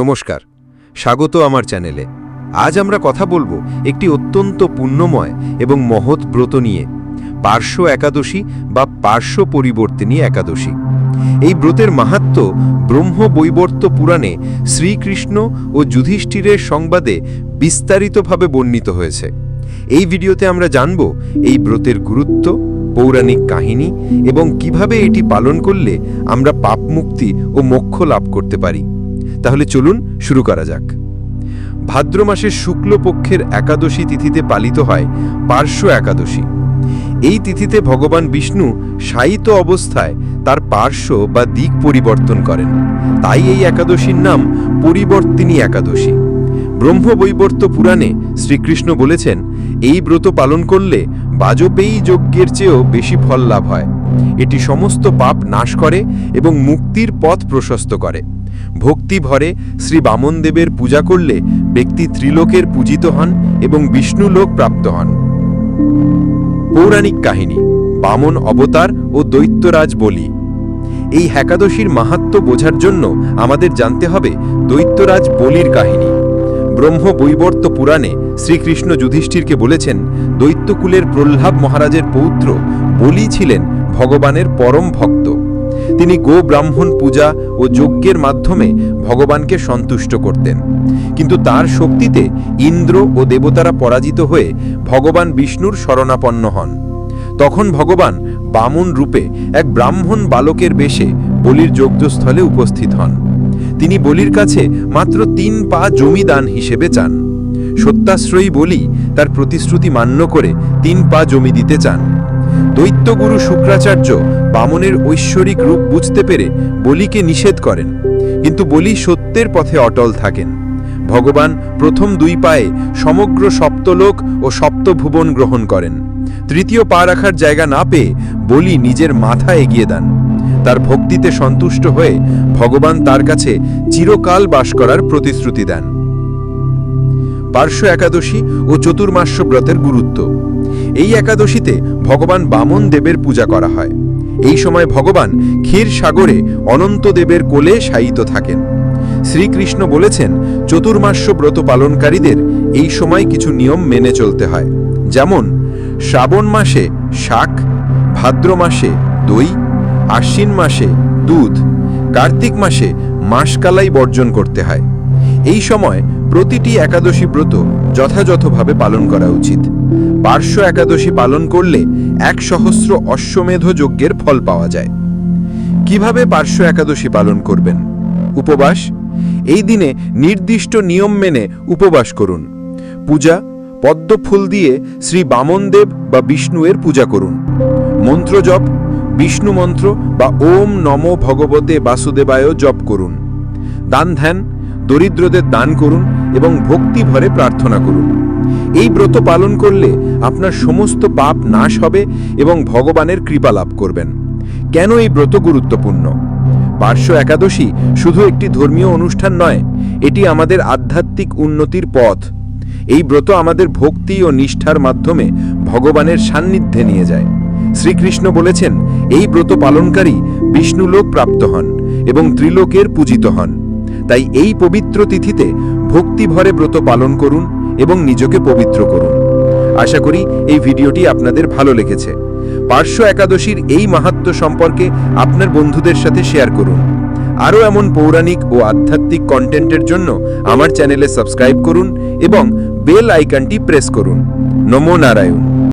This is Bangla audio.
নমস্কার, স্বাগত আমার চ্যানেলে। আজ আমরা কথা বলব একটি অত্যন্ত পুণ্যময় এবং মহৎ ব্রত নিয়ে, পার্শ্ব একাদশী বা পার্শ্ব পরিবর্তিনী একাদশী। এই ব্রতের মাহাত্ম্য ব্রহ্ম বৈবর্ত পুরাণে শ্রীকৃষ্ণ ও যুধিষ্ঠিরের সংবাদে বিস্তারিতভাবে বর্ণিত হয়েছে। এই ভিডিওতে আমরা জানব এই ব্রতের গুরুত্ব, পৌরাণিক কাহিনী এবং কীভাবে এটি পালন করলে আমরা পাপ মুক্তি ও মোক্ষ লাভ করতে পারি। তাহলে চলুন শুরু করা যাক। ভাদ্র মাসের শুক্লপক্ষের একাদশী তিথিতে পালিত হয় পার্শ্ব একাদশী। এই তিথিতে ভগবান বিষ্ণু শায়িত অবস্থায় তার পার্শ্ব বা দিক পরিবর্তন করেন। তাই এই একাদশীর নাম পরিবর্তিনী একাদশী। ব্রহ্মবৈবর্ত পুরাণে শ্রীকৃষ্ণ বলেছেন, এই ব্রত পালন করলে বাজপেয়ী যজ্ঞের চেয়েও বেশি ফল লাভ হয়। এটি সমস্ত পাপ নাশ করে এবং মুক্তির পথ প্রশস্ত করে। ভক্তি ভরে শ্রী বামনদেবের পূজা করলে ব্যক্তি ত্রিলোকের পূজিত হন এবং বিষ্ণুলোক প্রাপ্ত হন। পৌরাণিক কাহিনী, বামন অবতার ও দৈত্যরাজ বলি। এই একাদশীর মাহাত্ম্য বোঝার জন্য আমাদের জানতে হবে দৈত্যরাজ বলির কাহিনী। ব্রহ্ম বৈবর্ত পুরাণে শ্রীকৃষ্ণ যুধিষ্ঠিরকে বলেছেন, দৈত্যকুলের প্রহ্লাদ মহারাজের পৌত্র বলি ছিলেন ভগবানের পরম ভক্ত। তিনি গো ব্রাহ্মণ পূজা ও যজ্ঞের মাধ্যমে ভগবানকে সন্তুষ্ট করতেন। কিন্তু তার শক্তিতে ইন্দ্র ও দেবতারা পরাজিত হয়ে ভগবান বিষ্ণুর শরণাপন্ন হন। তখন ভগবান বামন রূপে এক ব্রাহ্মণ বালকের বেশে বলির যজ্ঞস্থলে উপস্থিত হন। তিনি বলির কাছে মাত্র তিন পা জমি দান হিসেবে চান। সত্যাশ্রয়ী বলি তার প্রতিশ্রুতি মান্য করে তিন পা জমি দিতে চান। দৈত্যগুরু শুক্রাচার্য বামনের ঐশ্বরিক রূপ বুঝতে পেরে বলিকে নিষেধ করেন। কিন্তু বলি সত্যের পথে অটল থাকেন। ভগবান প্রথম দুই পায়ে সমগ্র সপ্তলোক ও সপ্তভুবন গ্রহণ করেন। তৃতীয় পা রাখার জায়গা না পেয়ে বলি নিজের মাথা এগিয়ে দেন। তার ভক্তিতে সন্তুষ্ট হয়ে ভগবান তার কাছে চিরকাল বাস করার প্রতিশ্রুতি দেন। পার্শ্ব একাদশী ও চতুর্মাস্য ব্রতের গুরুত্ব। এই একাদশীতে ভগবান বামন দেবের পূজা করা হয়। এই সময় ভগবান ক্ষীর সাগরে অনন্ত দেবের কোলে শায়িত থাকেন। শ্রীকৃষ্ণ বলেছেন, চতুর্মাস্য ব্রত পালনকারীদের এই সময় কিছু নিয়ম মেনে চলতে হয়। যেমন, শ্রাবণ মাসে শাক, ভাদ্র মাসে দই, আশ্বিন মাসে দুধ, কার্তিক মাসে মাসকালাই বর্জন করতে হয়। এই সময় প্রতিটি একাদশী ব্রত যথাযথভাবে পালন করা উচিত। পার্শ্ব একাদশী পালন করলে এক সহস্র অশ্বমেধ যজ্ঞের ফল পাওয়া যায়। কীভাবে পার্শ্ব একাদশী পালন করবেন? উপবাস? এই দিনে নির্দিষ্ট নিয়ম মেনে উপবাস করুন। পূজা? পদ্ম ফুল দিয়ে শ্রী বামনদেব বা বিষ্ণুয়ের পূজা করুন। মন্ত্র জপ? বিষ্ণু মন্ত্র বা ওম নমো ভগবতে বাসুদেবায় জপ করুন। দান ধ্যান? দরিদ্রদের দান করুন এবং ভক্তি ভরে প্রার্থনা করুন। এই ব্রত পালন করলে আপনার সমস্ত পাপ নাশ হবে এবং ভগবানের কৃপা লাভ করবেন। কেন এই ব্রত গুরুত্বপূর্ণ? পার্শ্ব একাদশী শুধু একটি ধর্মীয় অনুষ্ঠান নয়, এটি আমাদের আধ্যাত্মিক উন্নতির পথ। এই ব্রত আমাদের ভক্তি ও নিষ্ঠার মাধ্যমে ভগবানের সান্নিধ্যে নিয়ে যায়। শ্রীকৃষ্ণ বলেছেন, এই ব্রত পালনকারী বিষ্ণুলোক প্রাপ্ত হন এবং ত্রিলোকের পূজিত হন। তাই এই পবিত্র তিথিতে ভক্তি ভরে ব্রত পালন করুন এবং নিজকে পবিত্র করুন। আশা করি এই ভিডিওটি আপনাদের ভালো লেগেছে। পার্শ্ব একাদশীর এই মাহাত্ম্য সম্পর্কে আপনার বন্ধুদের সাথে শেয়ার করুন। আরও এমন পৌরাণিক ও আধ্যাত্মিক কন্টেন্টের জন্য আমার চ্যানেলে সাবস্ক্রাইব করুন এবং বেল আইকনটি প্রেস করুন। নমো নারায়ণ।